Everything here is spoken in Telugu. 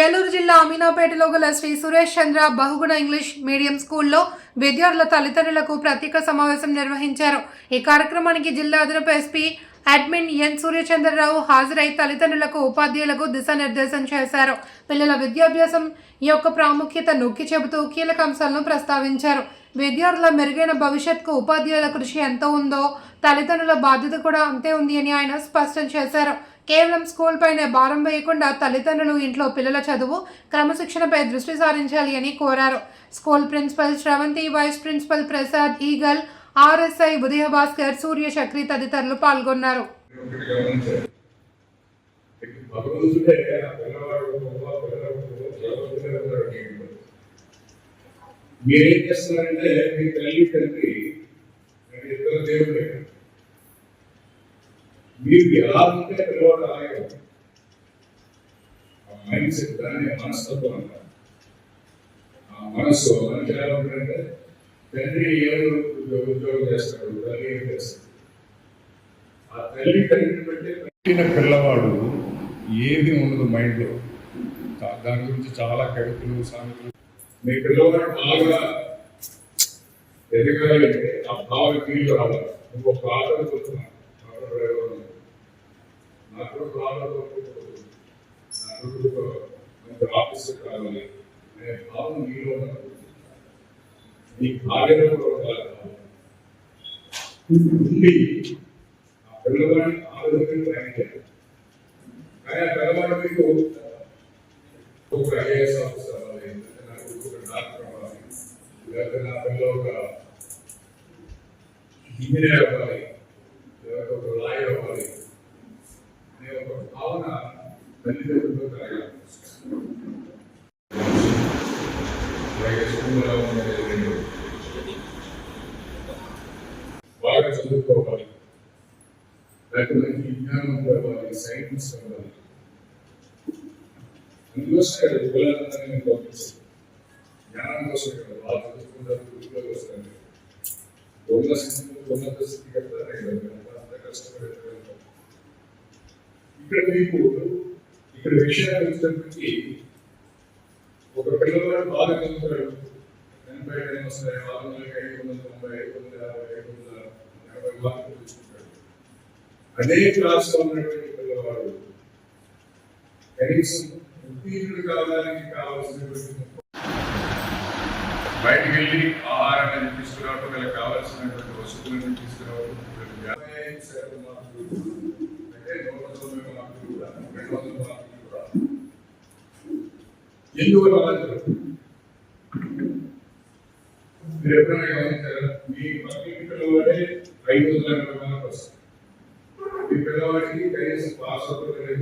ఏలూరు జిల్లా అమీనాపేటలో గల శ్రీ సురేష్ చంద్ర బహుగుణ ఇంగ్లీష్ మీడియం స్కూల్లో విద్యార్థుల తల్లిదండ్రులకు ప్రత్యేక సమావేశం నిర్వహించారు. ఈ కార్యక్రమానికి జిల్లా అదనపు ఎస్పీ అడ్మిన్ ఎన్ సూర్యచంద్రరావు హాజరై తల్లిదండ్రులకు ఉపాధ్యాయులకు దిశానిర్దేశం చేశారు. పిల్లల విద్యాభ్యాసం యొక్క ప్రాముఖ్యత నొక్కి చెబుతూ కీలక అంశాలను ప్రస్తావించారు. విద్యార్థుల మెరుగైన భవిష్యత్కు ఉపాధ్యాయుల కృషి ఎంత ఉందో తల్లిదండ్రుల బాధ్యత కూడా అంతే ఉంది అని ఆయన స్పష్టం చేశారు. కేవలం స్కూల్ పైన భారం వేయకుండా తల్లిదండ్రులు ఇంట్లో పిల్లల చదువు క్రమశిక్షణపై దృష్టి సారించాలి అని కోరారు. School principal Sravanthi vice principal Prasad eagle RSI Udaya Bhaskar Surya Chakri తదితరులు పాల్గొన్నారు. మీరేం చేస్తున్నారంటే మీ తల్లి తండ్రి ఇద్దరు దేవుడే మీరు ఎలా ఉంటే పిల్లవాడు అలాగే ఆ మైండ్ సెట్ దాన్ని మనస్తత్వం అంటారు. ఆ మనస్సు మనిషి ఎలా ఉంటాడంటే తండ్రి ఏదో ఉద్యోగం చేస్తాడు తల్లి ఏం చేస్తాడు? ఆ తల్లి తండ్రిని బట్టి పుట్టిన పిల్లవాడు ఏది ఉండదు మైండ్లో. దాని గురించి చాలా కవితలు సామెతలు. మీ పిల్లవాడు బాగా ఎదగాలి ఆ భావ ఫీల్ రావాలి. ఇంకొక ఆటలు చూస్తున్నాను నాకు బాగా నాకు మంచి ఆఫీసర్ కావాలి అనే భావం మీలో ఉన్నప్పుడు మీ భార్యలో కూడా ఉండాలి ఉండి ఆ పిల్లవాడిని ఆలోచన ప్రయాణించాలి కానీ ఆ పిల్లవాడి మీకు ఒక ఐఏఎస్ ఆఫీసర్ అవ్వాలి లేకపోతే నాకు ఒక డాక్టర్ అవ్వాలి లేకపోతే నా పిల్ల ఒక ఇంజనీర్ అవ్వాలి బాగా చదువుకోవాలి లేకపోతే విజ్ఞానం కావాలి సైన్స్ కావాలి అందుకోసం పిల్లలందరినీ నేను జ్ఞానం కోసం చదువుకుంటారు గురువుల కోసం ఉన్నత స్థితి అంత ఇక్కడ మీకు ఇక్కడ విషయాలు వచ్చినప్పటికీ ఒక పిల్లవాడు బాగా చదువుతాడు ఎనభై ఐదు వస్తాయి. ఆరు వందలకి ఐదు వందల తొంభై ఐదు వందల యాభై ఐదు వందల ఎనభై మార్కులు తెచ్చుకుంటాడు అదే క్లాస్ ఉన్నటువంటి పిల్లవాడు కనీసం ఉత్తీర్ణుడు కావడానికి కావాల్సినటువంటి బయటికి వెళ్ళి ఆహారాన్ని తీసుకురావడం వీళ్ళకి కావాల్సినటువంటి వసతులను తీసుకురావడం యాభై ఐదు శాతం మార్కులు ఎందువల్ల అలా జరుగుతుంది? మీరు ఎప్పుడైనా గమనించారా? మీ పిల్లవాడే ఐదు వందల ఎనభై మార్కులు మీ పిల్లవాడికి కనీసం పాస్ అవుతుంది